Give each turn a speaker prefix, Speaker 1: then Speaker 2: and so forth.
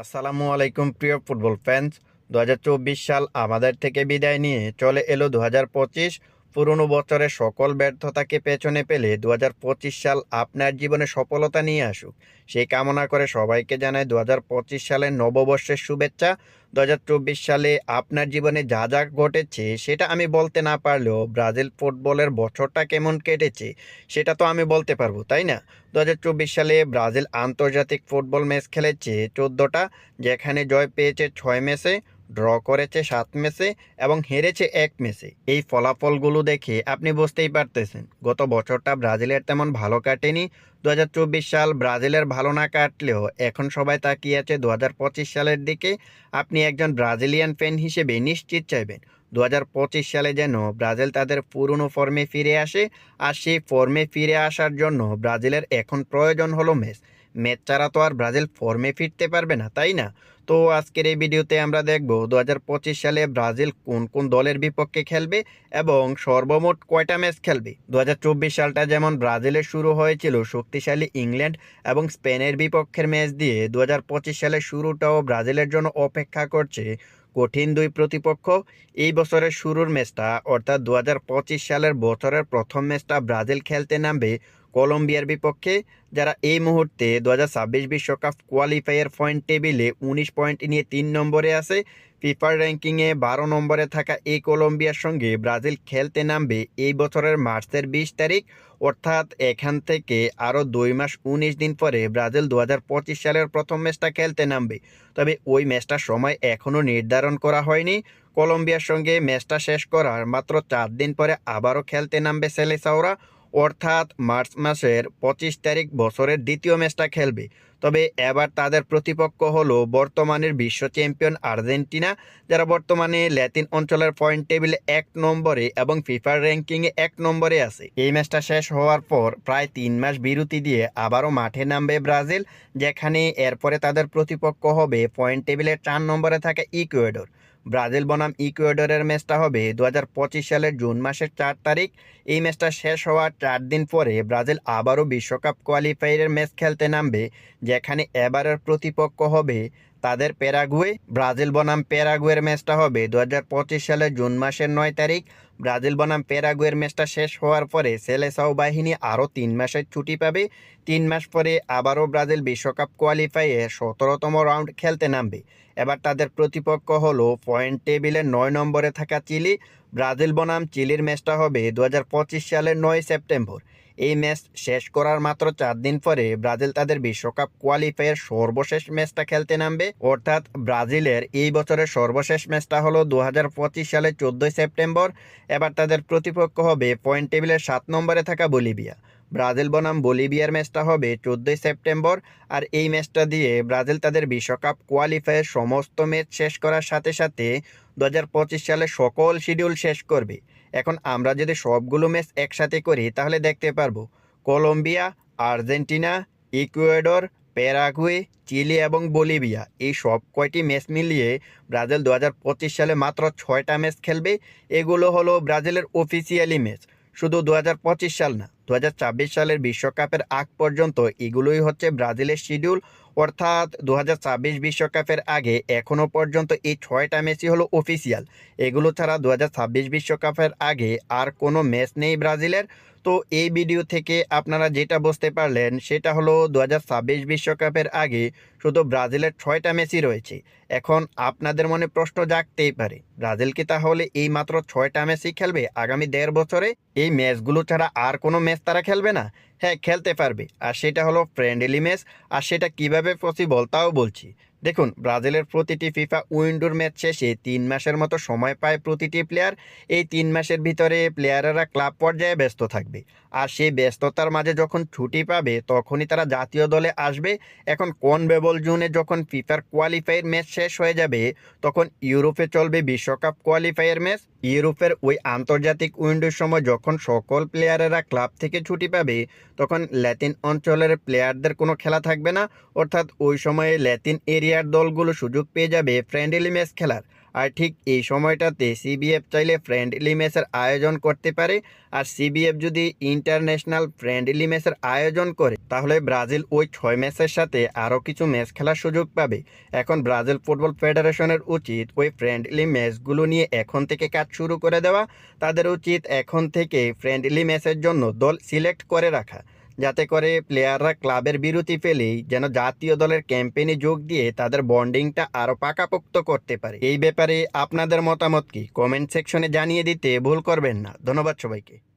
Speaker 1: আসসালামু আলাইকুম, প্রিয় ফুটবল ফ্যান্স দু হাজার চব্বিশ সাল আমাদের থেকে বিদায় নিয়ে চলে এলো দু হাজার পঁচিশ পুরনো বছরের সকল ব্যর্থতাকে পেছনে পেলে দু হাজার পঁচিশ সাল আপনার জীবনে সফলতা নিয়ে আসুক। সেই কামনা করে সবাইকে জানাই দু সালের নববর্ষের শুভেচ্ছা। দু হাজার চব্বিশ সালে আপনার জীবনে যা যা ঘটেছে সেটা আমি বলতে না পারলেও ব্রাজিল ফুটবলের বছরটা কেমন কেটেছে সেটা তো আমি বলতে পারব, তাই না? দু হাজার চব্বিশ সালে ব্রাজিল আন্তর্জাতিক ফুটবল ম্যাচ খেলেছে চোদ্দোটা, যেখানে জয় পেয়েছে ছয় ম্যাচে। ড্র করেছে সাত ম্যাচে এবং হেরেছে এক ম্যাচে এই ফলাফলগুলো দেখে আপনি বুঝতেই পারতেছেন, গত বছরটা ব্রাজিলের তেমন ভালো কাটেনি। দু হাজার চব্বিশ সাল ব্রাজিলের ভালো না কাটলেও এখন সবাই তাকিয়ে আছে দু হাজার পঁচিশ সালের দিকে। আপনি একজন ব্রাজিলিয়ান ফ্যান হিসেবে নিশ্চিত চাইবেন দু হাজার পঁচিশ সালে যেন ব্রাজিল তাদের পুরনো ফর্মে ফিরে আসে আর সেই ফর্মে ফিরে আসার জন্য ব্রাজিলের এখন প্রয়োজন হলো ম্যাচ ম্যাচ ছাড়া তো আর ব্রাজিল ফর্মে ফিরতে পারবে না, তাই না? তো আজকের এই ভিডিওতে আমরা দেখব দু হাজার পঁচিশ সালে ব্রাজিল কোন কোন দলের বিপক্ষে খেলবে এবং সর্বমোট কয়টা ম্যাচ খেলবে? দু হাজার চব্বিশ সালটা যেমন ব্রাজিলের শুরু হয়েছিল শক্তিশালী ইংল্যান্ড এবং স্পেনের বিপক্ষের ম্যাচ দিয়ে দুই হাজার পঁচিশ সালের শুরুটাও ব্রাজিলের জন্য অপেক্ষা করছে কঠিন দুই প্রতিপক্ষ। এই বছরের শুরুর ম্যাচটা, অর্থাৎ দু হাজার পঁচিশ সালের বছরের প্রথম ম্যাচটা ব্রাজিল খেলতে নামবে কলম্বিয়ার বিপক্ষে যারা এই মুহূর্তে দু হাজার ছাব্বিশ বিশ্বকাপ কোয়ালিফায়ার পয়েন্ট টেবিলে উনিশ পয়েন্ট নিয়ে তিন নম্বরে আছে ফিফার র্যাঙ্কিংয়ে বারো নম্বরে থাকা এই কলম্বিয়ার সঙ্গে ব্রাজিল খেলতে নামবে এই বছরের মার্চের বিশ তারিখ। অর্থাৎ এখান থেকে আরও দুই মাস উনিশ দিন পরে ব্রাজিল দু হাজার পঁচিশ সালের প্রথম ম্যাচটা খেলতে নামবে। তবে ওই ম্যাচটার সময় এখনও নির্ধারণ করা হয়নি। কলম্বিয়ার সঙ্গে ম্যাচটা শেষ করার মাত্র চার দিন পরে আবারও খেলতে নামবে সেলেসাওরা। অর্থাৎ মার্চ মাসের পঁচিশ তারিখ বছরের দ্বিতীয় ম্যাচটা খেলবে। তবে এবার তাদের প্রতিপক্ষ হলো বর্তমানের বিশ্ব চ্যাম্পিয়ন আর্জেন্টিনা, যারা বর্তমানে ল্যাতিন অঞ্চলের পয়েন্ট টেবিলে এক নম্বরে এবং ফিফার র্যাঙ্কিংয়ে এক নম্বরে আছে। এই ম্যাচটা শেষ হওয়ার পর প্রায় তিন মাস বিরতি দিয়ে আবারও মাঠে নামবে ব্রাজিল, যেখানে এরপরে তাদের প্রতিপক্ষ হবে পয়েন্ট টেবিলের চার নম্বরে থাকা ইকুয়েডর। ব্রাজিল বনাম ইকুয়েডরের ম্যাচটা হবে দু হাজার পঁচিশ সালের জুন মাসের চার তারিখ। এই ম্যাচটা শেষ হওয়ার চার দিন পরে ব্রাজিল আবারও বিশ্বকাপ কোয়ালিফায়ারের ম্যাচ খেলতে নামবে, যেখানে এবারের প্রতিপক্ষ হবে তাদের প্যারাগুয়ে ব্রাজিল বনাম প্যারাগুয়ের ম্যাচটা হবে দু হাজার পঁচিশ সালের জুন মাসের নয় তারিখ। ব্রাজিল বনাম প্যারাগুয়ের ম্যাচটা শেষ হওয়ার পরে সেলেসাও বাহিনী আরও তিন মাসের ছুটি পাবে। তিন মাস পরে আবারও ব্রাজিল বিশ্বকাপ কোয়ালিফাইয়ে সতেরোতম রাউন্ড খেলতে নামবে। এবার তাদের প্রতিপক্ষ হলো পয়েন্ট টেবিলের নয় নম্বরে থাকা চিলি। ব্রাজিল বনাম চিলির ম্যাচটা হবে দু হাজার পঁচিশ সালের নয় সেপ্টেম্বর। এই ম্যাচ শেষ করার মাত্র চার দিন পরে ব্রাজিল তাদের বিশ্বকাপ কোয়ালিফায়ার সর্বশেষ ম্যাচটা খেলতে নামবে। অর্থাৎ ব্রাজিলের এই বছরের সর্বশেষ ম্যাচটা হলো দু সালের চোদ্দোই সেপ্টেম্বর। এবার তাদের প্রতিপক্ষ হবে পয়েন্ট টেবিলের সাত নম্বরে থাকা বলিভিয়া। ব্রাজিল বনাম বলিভিয়ার ম্যাচটা হবে চোদ্দোই সেপ্টেম্বর। আর এই ম্যাচটা দিয়ে ব্রাজিল তাদের বিশ্বকাপ কোয়ালিফায়ার সমস্ত ম্যাচ শেষ করার সাথে সাথে দু হাজার পঁচিশ সালে সকল শিডিউল শেষ করবে। এখন আমরা যদি সবগুলো ম্যাচ একসাথে করি, তাহলে দেখতে পারব Colombia, Argentina, Ecuador, Paraguay, Chile এবং বলিভিয়া। এই সব কয়টি ম্যাচ মিলিয়ে ব্রাজিল দু হাজার পঁচিশ সালে মাত্র ছয়টা ম্যাচ খেলবে। এগুলো হলো ব্রাজিলের অফিসিয়ালি ম্যাচ। শুধু দু হাজার পঁচিশ সাল না দু সালের বিশ্বকাপের আগ পর্যন্ত এগুলোই হচ্ছে ব্রাজিলের শিডিউল অর্থাৎ দু বিশ্বকাপের আগে এখনও পর্যন্ত এই ছয়টা ম্যাচই হলো অফিসিয়াল। এগুলো ছাড়া দু বিশ্বকাপের আগে আর কোনো ম্যাচ নেই ব্রাজিলের। তো এই ভিডিও থেকে আপনারা যেটা বুঝতে পারলেন, সেটা হলো দু বিশ্বকাপের আগে শুধু ব্রাজিলের ছয়টা ম্যাচই রয়েছে। এখন আপনাদের মনে প্রশ্ন জাগতেই পারে, ব্রাজিল কি তাহলে এই মাত্র ছয়টা ম্যাচই খেলবে? আগামী দেড় বছরে এই ম্যাচগুলো ছাড়া আর কোনো ম্যাচ তারা খেলবে না? হ্যাঁ খেলতে পারবে। আর সেটা হলো ফ্রেন্ডলি ম্যাচ আর সেটা কীভাবে পসিবল তাও বলছি। দেখুন, ব্রাজিলের প্রতিটি ফিফা উইন্ডোর ম্যাচ শেষে তিন মাসের মতো সময় পায় প্রতিটি প্লেয়ার। এই তিন মাসের ভিতরে প্লেয়ারেরা ক্লাব পর্যায়ে ব্যস্ত থাকবে। আর সেই ব্যস্ততার মাঝে যখন ছুটি পাবে, তখনই তারা জাতীয় দলে আসবে। এখন কোন বেবল জুনে যখন ফিফার কোয়ালিফায়ার ম্যাচ শেষ হয়ে যাবে, তখন ইউরোপে চলবে বিশ্বকাপ কোয়ালিফায়ার ম্যাচ। ইউরোপের ওই আন্তর্জাতিক উইন্ডোর সময় যখন সকল প্লেয়ারেরা ক্লাব থেকে ছুটি পাবে, তখন ল্যাতিন অঞ্চলের প্লেয়ারদের কোনো খেলা থাকবে না। অর্থাৎ ওই সময়ে ল্যাতিন এরিয়ার দলগুলো সুযোগ পেয়ে যাবে ফ্রেন্ডলি ম্যাচ খেলার। আর ঠিক এই সময়টাতে সিবিএফ চাইলে ফ্রেন্ডলি ম্যাচের আয়োজন করতে পারে। আর সিবিএফ যদি ইন্টারন্যাশনাল ফ্রেন্ডলি ম্যাচের আয়োজন করে, তাহলে ব্রাজিল ওই ছয় ম্যাচের সাথে আরও কিছু ম্যাচ খেলার সুযোগ পাবে। এখন ব্রাজিল ফুটবল ফেডারেশনের উচিত ওই ফ্রেন্ডলি ম্যাচগুলো নিয়ে এখন থেকে কাজ শুরু করে দেওয়া। তাদের উচিত এখন থেকে ফ্রেন্ডলি ম্যাচের জন্য দল সিলেক্ট করে রাখা। যাতে করে প্লেয়াররা ক্লাবের বিরতি পেলেই যেন জাতীয় দলের ক্যাম্পেইনে যোগ দিয়ে তাদের বন্ডিংটা আরও পাকাপোক্ত করতে পারে। এই ব্যাপারে আপনাদের মতামত কি? কমেন্ট সেকশনে জানিয়ে দিতে ভুল করবেন না। ধন্যবাদ সবাইকে।